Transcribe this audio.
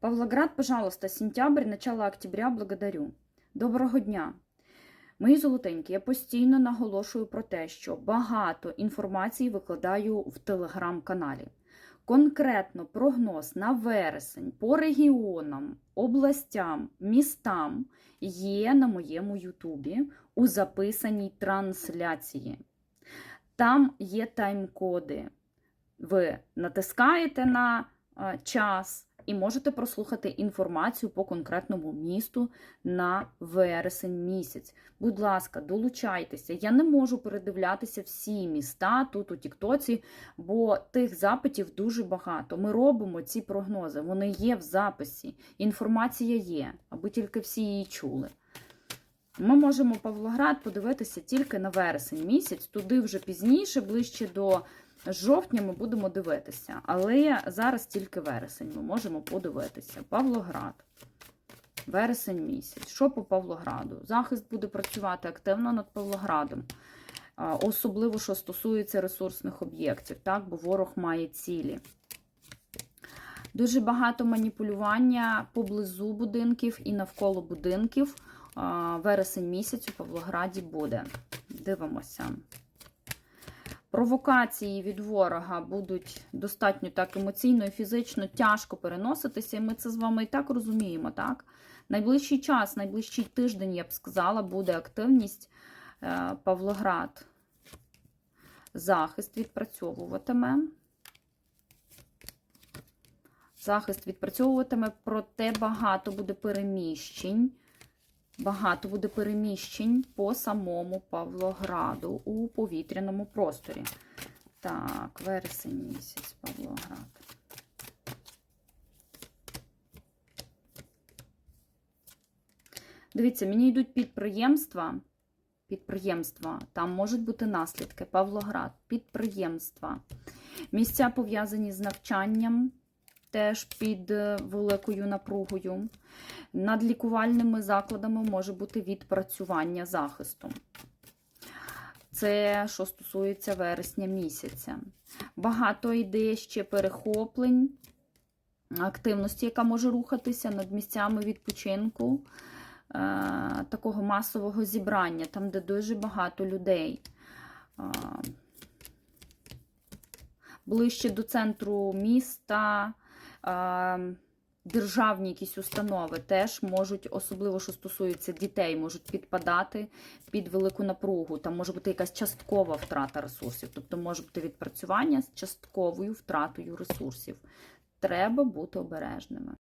Павлоград, пожалуйста, сентябрь, начало октября, благодарю. Доброго дня. Мої золотенькі, я постійно наголошую про те, що багато інформації викладаю в телеграм-каналі. Конкретно прогноз на вересень по регіонам, областям, містам є на моєму Ютубі у записаній трансляції. Там є тайм-коди. Ви натискаєте на час і можете прослухати інформацію по конкретному місту на вересень місяць. Будь ласка, долучайтеся. Я не можу передивлятися всі міста тут у Тіктоці, бо тих запитів дуже багато. Ми робимо ці прогнози, вони є в записі. Інформація є, аби тільки всі її чули. Ми можемо Павлоград подивитися тільки на вересень місяць, туди вже пізніше, ближче до жовтня, ми будемо дивитися. Але зараз тільки вересень ми можемо подивитися. Павлоград. Вересень місяць. Що по Павлограду? Захист буде працювати активно над Павлоградом. Особливо, що стосується ресурсних об'єктів, так, бо ворог має цілі. Дуже багато маніпулювання поблизу будинків і навколо будинків. Вересень місяць у Павлограді буде. Дивимося. Провокації від ворога будуть достатньо так емоційно і фізично тяжко переноситися, і ми це з вами і так розуміємо. так? Найближчий час, найближчий тиждень, я б сказала, буде активність е, Павлоград. Захист відпрацьовуватиме. Захист відпрацьовуватиме, проте багато буде переміщень. Багато буде переміщень по самому Павлограду у повітряному просторі. Так, вересень місяць Павлоград. Дивіться, мені йдуть підприємства. Підприємства, там можуть бути наслідки. Павлоград, підприємства. Місця пов'язані з навчанням, теж під е, великою напругою. Над лікувальними закладами може бути відпрацювання захисту. Це що стосується вересня місяця. Багато ідей ще перехоплень, активності, яка може рухатися над місцями відпочинку, е, такого масового зібрання, там, де дуже багато людей. Е, Ближче до центру міста. Державні якісь установи теж можуть, особливо що стосується дітей, можуть підпадати під велику напругу. Там може бути якась часткова втрата ресурсів, тобто може бути відпрацювання з частковою втратою ресурсів. Треба бути обережними.